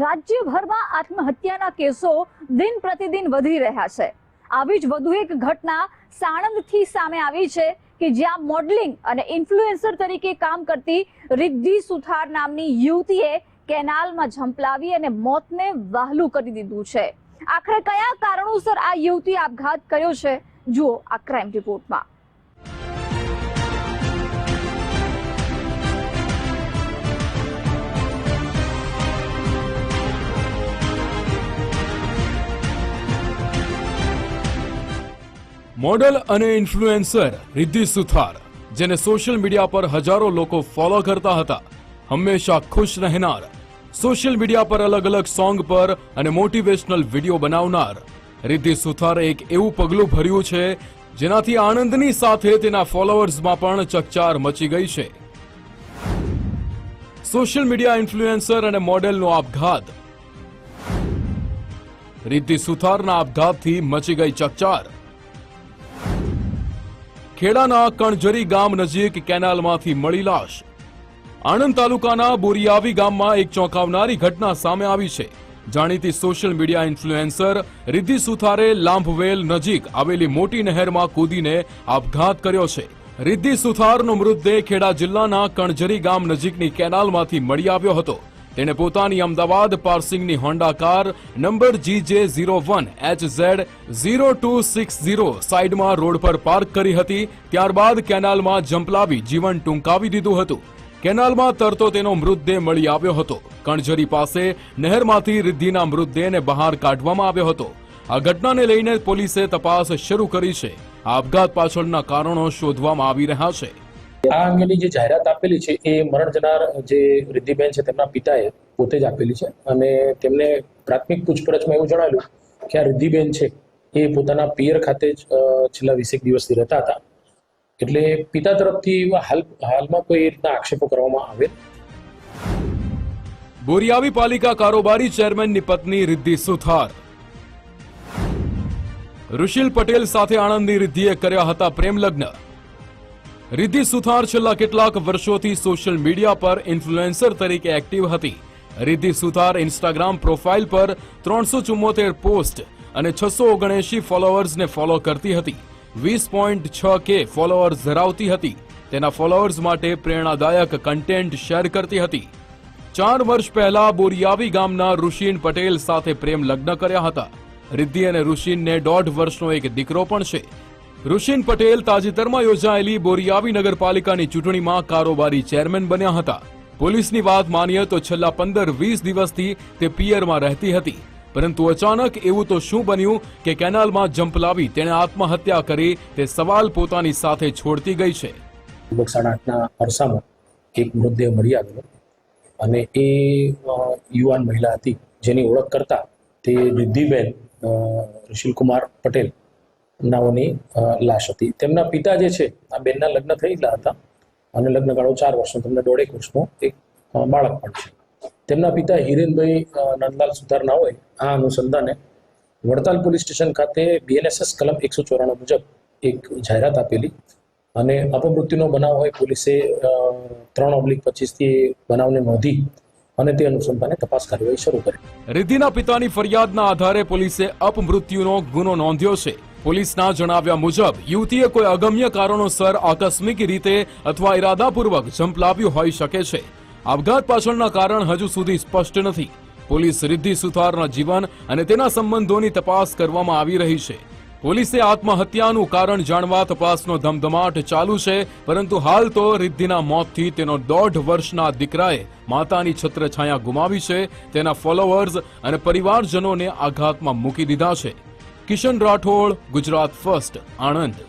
રાજ્યભરમાં આત્મહત્યાના કેસો દિન પ્રતિદિન વધી રહ્યા છે. આવી જ વધુ એક ઘટના સાણંદથી સામે આવી છે કે જ્યાં મોડલિંગ અને ઇન્ફ્લુએન્સર તરીકે કામ કરતી રિદ્ધિ સુથાર નામની યુવતીએ કેનાલમાં ઝંપલાવી અને મોતને વહાલું કરી દીધું છે. આખરે કયા કારણોસર આ યુવતીએ આપઘાત કર્યો છે? જુઓ આ ક્રાઇમ રિપોર્ટમાં. મોડલ અને ઇન્ફ્લુએન્સર રિદ્ધિ સુથાર, જેને સોશિયલ મીડિયા પર હજારો લોકો ફોલો કરતા હતા, હંમેશા ખુશ રહેનાર. સોશિયલ મીડિયા પર અલગ અલગ સોંગ પર અને મોટિવેશનલ વીડિયો બનાવનાર રિદ્ધિ સુથારે એક એવું પગલું ભર્યું છે, જેનાથી આનંદની સાથે તેના ફોલોઅર્સમાં પણ ચકચાર મચી ગઈ છે. સોશિયલ મીડિયા ઇન્ફ્લુએન્સર અને મોડેલનો આપઘાત. રિદ્ધિ સુથારના આપઘાતથી મચી ગઈ ચકચાર. ખેડાના કણજરી ગામ નજીક કેનાલમાંથી મળી લાશ. આણંદ તાલુકાના બોરિયાવી ગામમાં એક ચોંકાવનારી ઘટના સામે આવી છે. જાણીતી સોશિયલ મીડિયા ઇન્ફ્લુએન્સર રિદ્ધિ સુથારે લાંભવેલ નજીક આવેલી મોટી નહેરમાં કૂદીને આપઘાત કર્યો છે. રિદ્ધિ સુથારનો મૃતદેહ ખેડા જિલ્લાના કણજરી ગામ નજીકની કેનાલમાંથી મળી આવ્યો હતો. તેણે પોતાની Ahmedabad પાર્સિંગની Honda car number G J zero one H Z zero two six zero સાઇડમાં રોડ પર પાર્ક કરી હતી. ત્યારબાદ કેનાલમાં જંપલાવી જીવન ટૂંકાવી દીધું હતું. કેનાલમાં તરતો તેનો મૃતદેહ મળી આવ્યો હતો. કણજરી પાસે નહેરમાંથી રિદ્ધિના મૃતદેહને બહાર કાઢવામાં આવ્યો હતો. આ ઘટનાને લઈને પોલીસે તપાસ શરૂ કરી છે. આ આપઘાત પાછળના કારણો શોધવામાં આવી રહ્યા છે. આ અંગેની જે જાહેરાત આપેલી છે, એ મરણ જનાર જે રિદ્ધિબેન છે, તેમના પિતાએ પોતે જ આપેલી છે અને તેમને પ્રાથમિક પૂછપરછમાં એવું જણાવ્યું કે આ રિદ્ધિબેન છે, એ પોતાના પિયર ખાતે જ છેલ્લા વીસેક દિવસથી રહેતા હતા. એટલે પિતા તરફથી હાલ, હાલમાં કોઈ રીતના આક્ષેપો કરવામાં આવે? બોરિયાવી પાલિકા કારોબારી ચેરમેનની પત્ની રિદ્ધિ સુથાર. ઋષિલ પટેલ સાથે આણંદની રિદ્ધિએ કર્યા હતા પ્રેમ લગ્ન રિદ્ધિ સુથાર છેલ્લા કેટલાક વર્ષોથી સોશિયલ મીડિયા પર ઇન્ફ્લુએન્સર તરીકે એક્ટિવ હતી. રિદ્ધિ સુથાર ઇન્સ્ટાગ્રામ પ્રોફાઇલ પર ત્રણસો ચુમ્મોતેર પોસ્ટ અને છસો ઓગણએંશી ફોલોઅર્સને ફોલો કરતી હતી. વીસ પોઈન્ટ છ કે ફોલોઅર્સ ધરાવતી હતી. તેના ફોલોઅર્સ માટે પ્રેરણાદાયક કન્ટેન્ટ શેર કરતી હતી. ચાર વર્ષ પહેલા બોરિયાવી ગામના ઋષિન પટેલ સાથે પ્રેમ લગ્ન કર્યા હતા. રિદ્ધિ અને ઋષિનને દોઢ વર્ષનો એક દીકરો પણ છે. ઋષિન પટેલ તાજેતરમાં યોજાયેલી બોરિયાવી નગરપાલિકાની ચૂંટણીમાં કારોબારી ચેરમેન બન્યા હતા. પોલીસની વાત માનીએ તો છેલ્લા પંદર વીસ દિવસથી તે પિયરમાં રહેતી હતી. પરંતુ અચાનક એવું તો શું બન્યું કે કેનાલમાં જંપ લાવી તેણે આત્મહત્યા કરી તે સવાલ પોતાની સાથે છોડતી ગઈ છે. લગભગ સાડા આઠના અરસામાં એક મૃતદેહ મળી આવ્યો અને એ યુવાન મહિલા હતી જેની ઓળખ કરતા તે રિદ્ધિબેન ઋષિલકુમાર પટેલ નાઓની લાશ હતી. તેમના પિતા જે છે, આ બેનના લગ્ન થયેલા હતા. અને લગ્નગાળો ચાર વર્ષનો, તેમને દોઢેક વર્ષનો એક બાળક પણ છે. તેમના પિતા હિરેનભાઈ નંદલાલ સુધારના હોય, આ અનુસંધાને વડતાલ પોલીસ સ્ટેશન ખાતે બીએનએસએસ કલમ એકસો ચોરાણું મુજબ એક જાહેરાત આપેલી. અને અપમૃત્યુનો બનાવ હોય, પોલીસે ત્રણ ઓબ્લિક પચીસથી બનાવને નોંધી અને તે અનુસંધાને તપાસ કાર્યવાહી શરૂ કરી. રિદ્ધિના પિતાની ફરિયાદના આધારે પોલીસે અપમૃત્યુનો ગુનો નોંધ્યો છે. પોલીસના જણાવ્યા મુજબ, યુવતીએ કોઈ અગમ્ય કારણોસર આકસ્મિક રીતે અથવા ઇરાદાપૂર્વક ઝંપલાવ્યું હોઈ શકે છે. આપઘાત પાછળના કારણ હજુ સુધી સ્પષ્ટ નથી. પોલીસ રિદ્ધિ સુથારના જીવન અને તેના સંબંધોની તપાસ કરવામાં આવી રહી છે. પોલીસે આત્મહત્યાનું કારણ જાણવા તપાસનો ધમધમાટ ચાલુ છે, પરંતુ હાલ તો રિદ્ધિના મોતથી તેનો દોઢ વર્ષના દીકરાએ માતાની છત્રછાયા ગુમાવી છે, તેના ફોલોઅર્સ અને પરિવારજનોને આઘાતમાં મૂકી દીધા છે. કિશન રાઠોડ ગુજરાત ફર્સ્ટ આણંદ.